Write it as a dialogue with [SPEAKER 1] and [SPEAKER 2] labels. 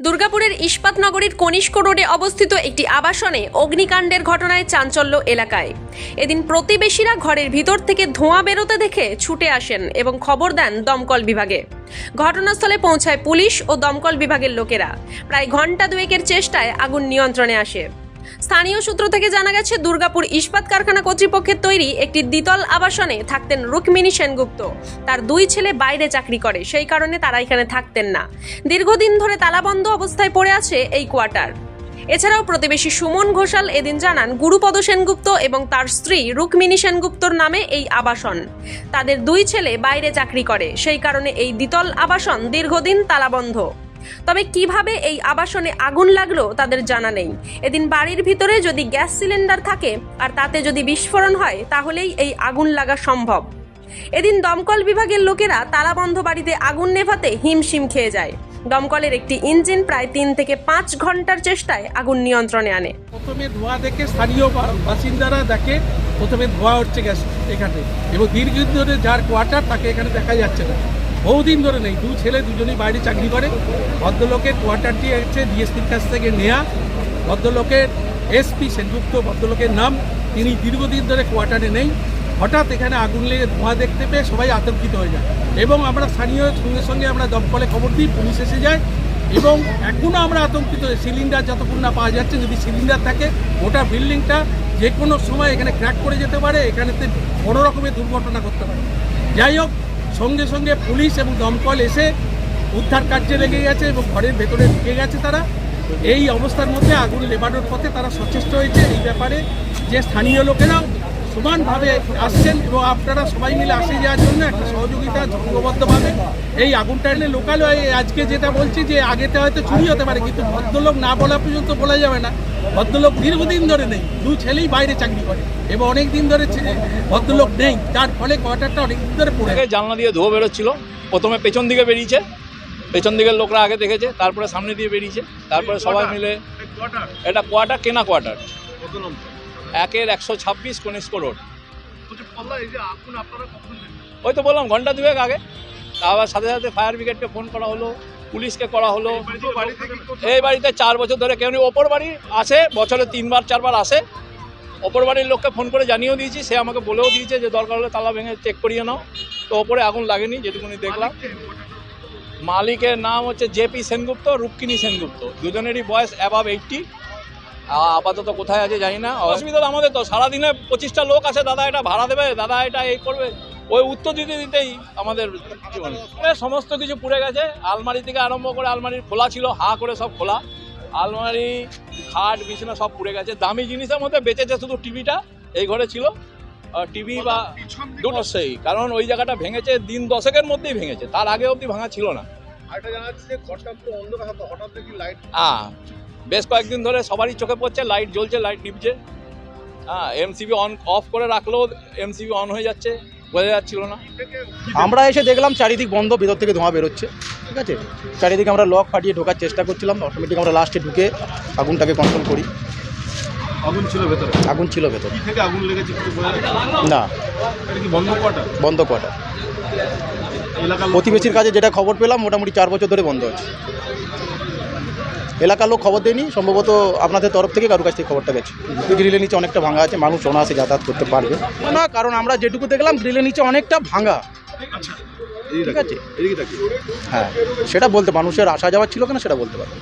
[SPEAKER 1] দুর্গাপুরের ইস্পাত নগরীর কনিষ্ক রোডে অবস্থিত একটি আবাসনে অগ্নিকাণ্ডের ঘটনায় চাঞ্চল্য এলাকায়। এদিন প্রতিবেশীরা ঘরের ভিতর থেকে ধোঁয়া বেরোতে দেখে ছুটে আসেন এবং খবর দেন দমকল বিভাগে। ঘটনাস্থলে পৌঁছায় পুলিশ ও দমকল বিভাগের লোকেরা। প্রায় ঘণ্টা দুয়েকের চেষ্টায় আগুন নিয়ন্ত্রণে আসে। স্থানীয় সূত্র থেকে জানা গেছে, দুর্গাপুর ইস্পাত কারখানা কর্তৃপক্ষের তৈরি একটি দ্বিতল আবাসনে থাকতেন রুক্মিণী সেনগুপ্ত। তার দুই ছেলে বাইরে চাকরি করে, সেই কারণে তারা এখানে থাকতেন না। দীর্ঘদিন ধরে তালাবন্ধ অবস্থায় পড়ে আছে এই কোয়ার্টার। এছাড়াও প্রতিবেশী সুমন ঘোষাল এদিন জানান, গুরুপদ সেনগুপ্ত এবং তার স্ত্রী রুক্মিণী সেনগুপ্তর নামে এই আবাসন। তাদের দুই ছেলে বাইরে চাকরি করে, সেই কারণে এই দ্বিতল আবাসন দীর্ঘদিন তালাবন্ধ। তবে কীভাবে এই আবাসনে আগুন লাগল তাদের জানা নেই। এদিন বাড়ির ভিতরে যদি গ্যাস সিলিন্ডার থাকে আর তাতে যদি বিস্ফোরণ হয়, তাহলেই এই আগুন লাগা সম্ভব। এদিন দমকল বিভাগের লোকেরা তালাবন্ধ বাড়িতে আগুন নেভাতে হিমশিম খেয়ে যায়। দমকলের একটি ইঞ্জিন প্রায় তিন থেকে পাঁচ ঘণ্টার চেষ্টায় আগুন নিয়ন্ত্রণে আনে।
[SPEAKER 2] প্রথমে ধোঁয়া দেখে স্থানীয় বাসিন্দারা দেখে, প্রথমে ধোঁয়া হচ্ছে গ্যাস এখানে। এবং দীর্ঘদিন ধরে যার কোয়ার্টার তাকে এখানে দেখা যাচ্ছে না। বহুদিন ধরে নেই। দু ছেলে দুজনেই বাইরে চাকরি করে। ভদ্রলোকের কোয়ার্টারটি হচ্ছে ডিএসপির কাছ থেকে নেয়া। ভদ্রলোকের এসপি সেনযুক্ত ভদ্রলোকের নাম। তিনি দীর্ঘদিন ধরে কোয়ার্টারে নেই। হঠাৎ এখানে আগুন লেগে ধোঁয়া দেখতে পেয়ে সবাই আতঙ্কিত হয়ে যায়। এবং আমরা স্থানীয় সঙ্গে সঙ্গে আমরা দমকলে খবর দিই, পুলিশ এসে যায়। এবং এখনও আমরা আতঙ্কিত সিলিন্ডার যতক্ষণ না পাওয়া যাচ্ছে, যদি সিলিন্ডার থাকে, গোটা বিল্ডিংটা যে কোনো সময় এখানে ক্র্যাক করে যেতে পারে। এখানেতে বড় রকমের দুর্ঘটনা করতে পারে। যাই হোক সঙ্গে সঙ্গে পুলিশ এবং দমকল এসে উদ্ধার কার্যে লেগে গেছে এবং ঘরের ভেতরে ঢুকে গেছে তারা। এই অবস্থার মধ্যে আগুন লেবানোর পথে তারা সচেষ্ট হয়েছে। এই ব্যাপারে যে স্থানীয় লোকেরা সমানভাবে আসছেন এবং আপনারা সবাই মিলে আসে যাওয়ার জন্য একটা সহযোগিতা ঐক্যবদ্ধভাবে এই আগুনটা এনে লোকাল আজকে যেটা বলছি যে আগেতে হয়তো চুরি হতে পারে কিন্তু ভদ্রলোক না বলা পর্যন্ত বলা যাবে না। ভদ্রলোক দীর্ঘদিন ধরে নেই দু ছেলেই বাইরে চাকরি করে এবং অনেক দিন ধরে ভদ্রলোক নেই। তার ফলে কোয়ার্টারটা অনেক দিন ধরে পড়ে
[SPEAKER 3] জানলা দিয়ে ধোয়া বেরোচ্ছিল। প্রথমে পেছন দিকে বেরিয়েছে পেছন দিকের লোকরা আগে দেখেছে তারপরে সামনে দিয়ে বেরিয়েছে তারপরে সবাই মিলে এটা কোয়ার্টার কেনা কোয়ার্টার। একের একশো ছাব্বিশ কনিষ্ক রোড ওই তো বললাম ঘণ্টা দুয়েক আগে। আবার সাথে সাথে ফায়ার ব্রিগেডকে ফোন করা হলো পুলিশকে করা হলো। এই বাড়িতে চার বছর ধরে কেউ ওপর বাড়ি আসে বছরে তিনবার চারবার আসে। ওপর বাড়ির লোককে ফোন করে জানিয়েও দিয়েছি সে আমাকে বলেও দিয়েছে যে দরকার হলে তালা ভেঙে চেক করিয়ে নাও। তো ওপরে আগুন লাগেনি যেটুকুনি দেখলাম। মালিকের নাম হচ্ছে জেপি সেনগুপ্ত রুক্মিণী সেনগুপ্ত। দুজনেরই বয়স অ্যাবাভ এইটটি আপাতত কোথায় আছে জানি না। অসুবিধা তো আমাদের তো সারাদিনে পঁচিশটা লোক আছে দাদা এটা ভাড়া দেবে দাদা এটা এই করবে। ওই উত্তর দিতে দিতেই আমাদের জীবন মানে সমস্ত কিছু পুড়ে গেছে। আলমারি থেকে আরম্ভ করে আলমারির খোলা ছিল হা করে সব খোলা। আলমারি খাট বিছানা সব পুড়ে গেছে। দামি জিনিসের মধ্যে বেঁচেছে শুধু টিভিটা এই ঘরে ছিল। টিভি বা দুটো সেই কারণ ওই জায়গাটা ভেঙেছে দিন দশেকের মধ্যেই ভেঙেছে। তার আগে অবধি ভাঙা ছিল না।
[SPEAKER 4] আরেকটা জানা যাচ্ছে যে ঘরটা পুরো অন্ধকার হঠাৎ দেখি লাইট
[SPEAKER 3] হ্যাঁ বেশ কয়েকদিন ধরে সবারই চোখে পড়ছে লাইট জ্বলছে লাইট নিভছে। হ্যাঁ এমসিবি অন অফ করে রাখলেও এমসিবি অন হয়ে যাচ্ছে বোঝা যাচ্ছিল না।
[SPEAKER 5] আমরা এসে দেখলাম চারিদিক বন্ধ ভেতর থেকে ধোঁয়া বেরোচ্ছে ঠিক আছে? চারিদিকে আমরা লক ফাটিয়ে ঢোকার চেষ্টা করছিলাম অটোমেটিক আমরা লাস্টে ঢুকে আগুনটাকে কন্ট্রোল করি।
[SPEAKER 4] আগুন ছিল ভেতরে?
[SPEAKER 5] আগুন ছিল ভেতর।
[SPEAKER 4] কি থেকে আগুন লেগেছে
[SPEAKER 5] না।
[SPEAKER 4] বন্ধ কোয়ার্টার?
[SPEAKER 5] বন্ধ কোয়ার্টার। প্রতিবেশীর কাছে যেটা খবর পেলাম মোটামুটি চার বছর ধরে বন্ধ আছে। এলাকার লোক খবর দেয়নি সম্ভবত আপনাদের তরফ থেকে কারোর কাছ থেকে খবরটা গেছে। গ্রিলের নিচে অনেকটা ভাঙা আছে মানুষ অনায়াসে যাতায়াত করতে পারবে। না কারণ আমরা যেটুকু দেখলাম গ্রিলের নিচে অনেকটা ভাঙা। ঠিক আছে? হ্যাঁ সেটা বলতে মানুষের আসা যাওয়ার ছিল কেন সেটা বলতে পারবে।